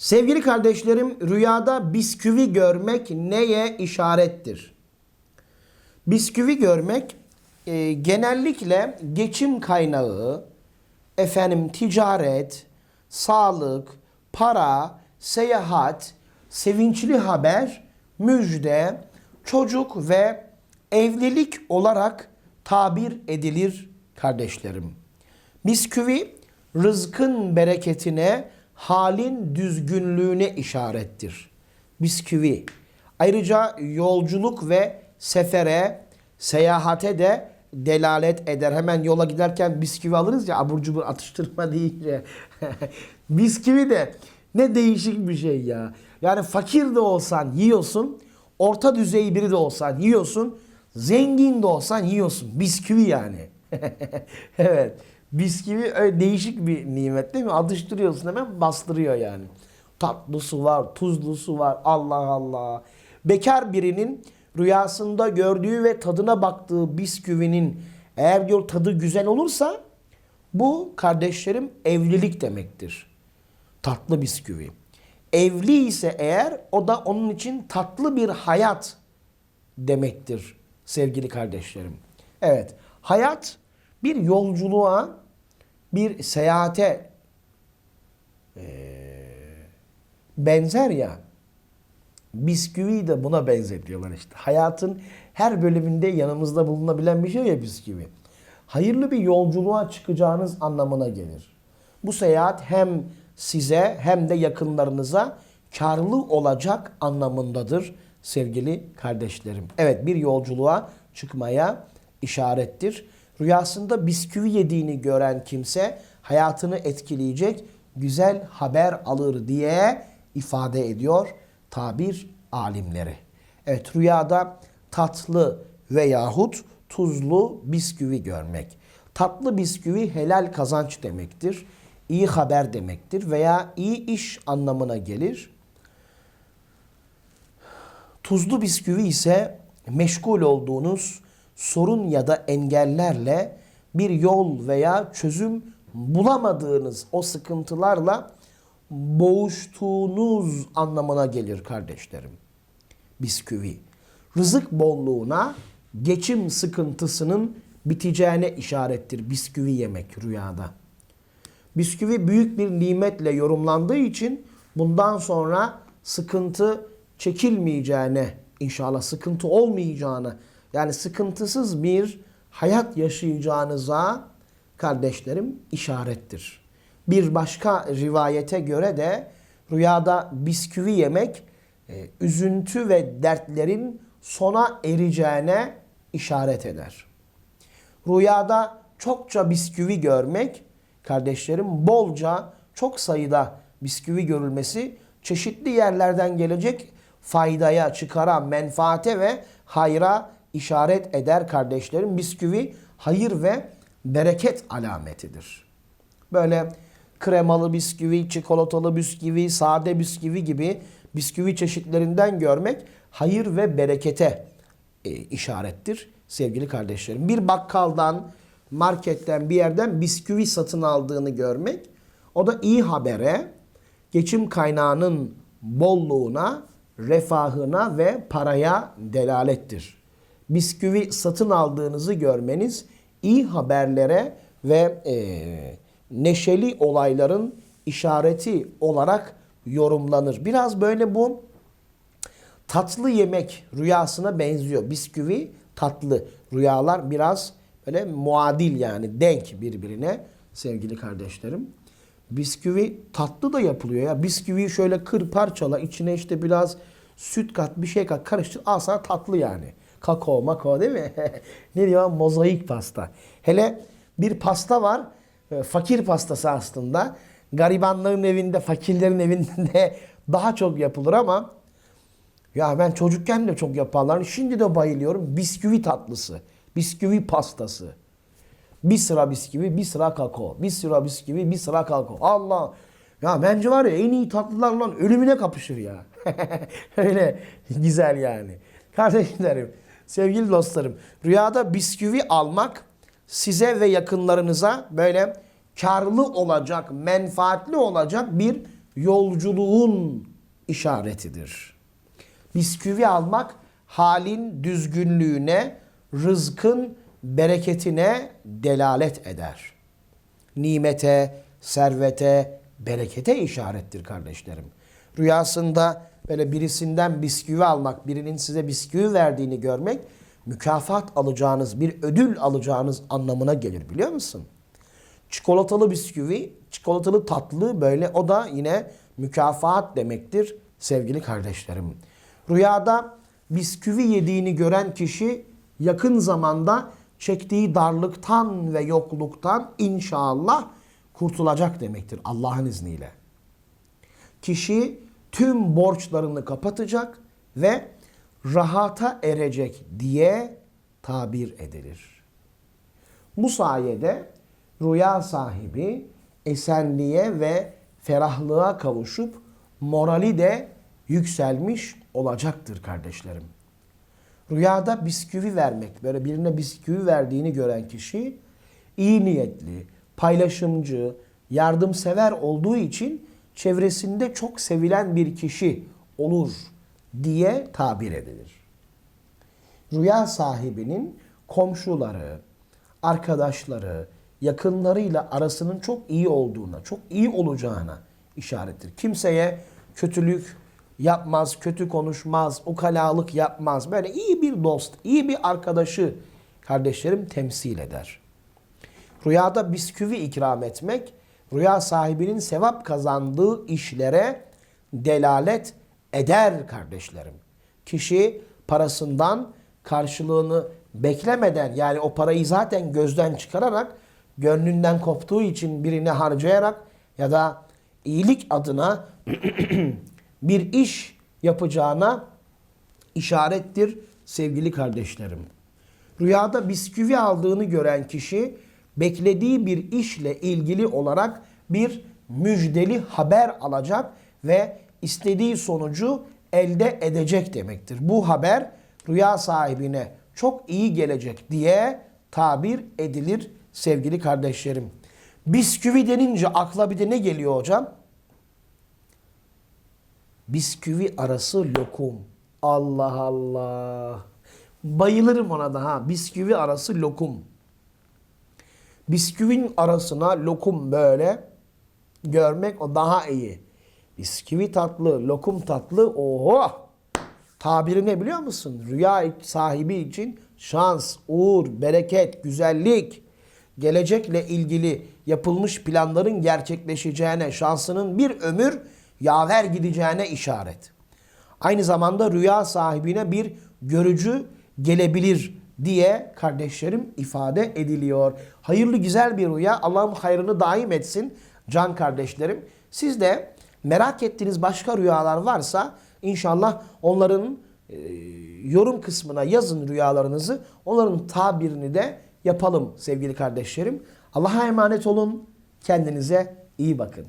Sevgili kardeşlerim, rüyada bisküvi görmek neye işarettir? Bisküvi görmek e, genellikle geçim kaynağı, efendim ticaret, sağlık, para, seyahat, sevinçli haber, müjde, çocuk ve evlilik olarak tabir edilir kardeşlerim. Bisküvi rızkın bereketine, halin düzgünlüğüne işarettir. Bisküvi. Ayrıca yolculuk ve sefere, seyahate de delalet eder. Hemen yola giderken bisküvi alırız ya abur cubur atıştırma deyince. bisküvi de ne değişik bir şey ya. Yani fakir de olsan yiyorsun, orta düzey biri de olsan yiyorsun, zengin de olsan yiyorsun. Bisküvi yani. evet. Bisküvi öyle değişik bir nimet değil mi? Atıştırıyorsun hemen bastırıyor yani. Tatlısı var, tuzlusu var. Allah Allah. Bekar birinin rüyasında gördüğü ve tadına baktığı bisküvinin eğer diyor tadı güzel olursa bu kardeşlerim evlilik demektir. Tatlı bisküvi. Evli ise eğer o da onun için tatlı bir hayat demektir sevgili kardeşlerim. Evet, hayat bir yolculuğa, bir seyahate eee, benzer ya. Bisküvi de buna benzetiyorlar işte. Hayatın her bölümünde yanımızda bulunabilen bir şey ya bisküvi. Hayırlı bir yolculuğa çıkacağınız anlamına gelir. Bu seyahat hem size hem de yakınlarınıza karlı olacak anlamındadır sevgili kardeşlerim. Evet bir yolculuğa çıkmaya işarettir. Rüyasında bisküvi yediğini gören kimse hayatını etkileyecek güzel haber alır diye ifade ediyor tabir alimleri. Evet rüyada tatlı veyahut tuzlu bisküvi görmek. Tatlı bisküvi helal kazanç demektir. iyi haber demektir veya iyi iş anlamına gelir. Tuzlu bisküvi ise meşgul olduğunuz sorun ya da engellerle bir yol veya çözüm bulamadığınız o sıkıntılarla boğuştuğunuz anlamına gelir kardeşlerim. Bisküvi. Rızık bolluğuna, geçim sıkıntısının biteceğine işarettir bisküvi yemek rüyada. Bisküvi büyük bir nimetle yorumlandığı için bundan sonra sıkıntı çekilmeyeceğine, inşallah sıkıntı olmayacağını, yani sıkıntısız bir hayat yaşayacağınıza kardeşlerim işarettir. Bir başka rivayete göre de rüyada bisküvi yemek e, üzüntü ve dertlerin sona ereceğine işaret eder. Rüyada çokça bisküvi görmek kardeşlerim bolca çok sayıda bisküvi görülmesi çeşitli yerlerden gelecek faydaya, çıkara, menfaate ve hayra işaret eder kardeşlerim. Bisküvi hayır ve bereket alametidir. Böyle kremalı bisküvi, çikolatalı bisküvi, sade bisküvi gibi bisküvi çeşitlerinden görmek hayır ve berekete e, işarettir sevgili kardeşlerim. Bir bakkaldan, marketten, bir yerden bisküvi satın aldığını görmek o da iyi habere, geçim kaynağının bolluğuna, refahına ve paraya delalettir. Bisküvi satın aldığınızı görmeniz iyi haberlere ve e, neşeli olayların işareti olarak yorumlanır. Biraz böyle bu tatlı yemek rüyasına benziyor. Bisküvi tatlı. Rüyalar biraz böyle muadil yani denk birbirine sevgili kardeşlerim. Bisküvi tatlı da yapılıyor ya. Bisküviyi şöyle kır parçala içine işte biraz süt kat bir şey kat karıştır al sana tatlı yani. Kakao makao değil mi? ne diyor? Mozaik pasta. Hele bir pasta var. e, Fakir pastası aslında. Garibanların evinde, fakirlerin evinde daha çok yapılır ama ya ben çocukken de çok yaparlar. Şimdi de bayılıyorum. Bisküvi tatlısı. Bisküvi pastası. Bir sıra bisküvi, bir sıra kakao. Bir sıra bisküvi, bir sıra kakao. Allah. Ya bence var ya en iyi tatlılar lan ölümüne kapışır ya. Öyle güzel yani. Kardeşlerim, sevgili dostlarım. Rüyada bisküvi almak size ve yakınlarınıza böyle karlı olacak, menfaatli olacak bir yolculuğun işaretidir. Bisküvi almak halin düzgünlüğüne, rızkın bereketine delalet eder. Nimete, servete, berekete işarettir kardeşlerim. Rüyasında böyle birisinden bisküvi almak, birinin size bisküvi verdiğini görmek, mükafat alacağınız, bir ödül alacağınız anlamına gelir biliyor musun? Çikolatalı bisküvi, çikolatalı tatlı böyle o da yine mükafat demektir sevgili kardeşlerim. Rüyada bisküvi yediğini gören kişi yakın zamanda çektiği darlıktan ve yokluktan inşallah kurtulacak demektir Allah'ın izniyle. Kişi tüm borçlarını kapatacak ve rahata erecek diye tabir edilir. Bu sayede rüya sahibi esenliğe ve ferahlığa kavuşup morali de yükselmiş olacaktır kardeşlerim. Rüyada bisküvi vermek, böyle birine bisküvi verdiğini gören kişi iyi niyetli, paylaşımcı, yardımsever olduğu için çevresinde çok sevilen bir kişi olur diye tabir edilir. Rüya sahibinin komşuları, arkadaşları, yakınlarıyla arasının çok iyi olduğuna, çok iyi olacağına işarettir. Kimseye kötülük yapmaz, kötü konuşmaz, ukalalık yapmaz. Böyle iyi bir dost, iyi bir arkadaşı kardeşlerim temsil eder. Rüyada bisküvi ikram etmek, rüya sahibinin sevap kazandığı işlere delalet eder kardeşlerim. Kişi parasından karşılığını beklemeden yani o parayı zaten gözden çıkararak gönlünden koptuğu için birine harcayarak ya da iyilik adına bir iş yapacağına işarettir sevgili kardeşlerim. Rüyada bisküvi aldığını gören kişi beklediği bir işle ilgili olarak bir müjdeli haber alacak ve istediği sonucu elde edecek demektir. Bu haber rüya sahibine çok iyi gelecek diye tabir edilir sevgili kardeşlerim. Bisküvi denince akla bir de ne geliyor hocam? Bisküvi arası lokum. Allah Allah. Bayılırım ona da ha. Bisküvi arası lokum. Bisküvin arasına lokum böyle görmek o daha iyi. Bisküvi tatlı, lokum tatlı. Oho! Tabiri ne biliyor musun? Rüya sahibi için şans, uğur, bereket, güzellik, gelecekle ilgili yapılmış planların gerçekleşeceğine, şansının bir ömür yaver gideceğine işaret. Aynı zamanda rüya sahibine bir görücü gelebilir diye kardeşlerim ifade ediliyor. Hayırlı güzel bir rüya. Allah'ım hayrını daim etsin can kardeşlerim. Siz de merak ettiğiniz başka rüyalar varsa inşallah onların e, yorum kısmına yazın rüyalarınızı. Onların tabirini de yapalım sevgili kardeşlerim. Allah'a emanet olun. Kendinize iyi bakın.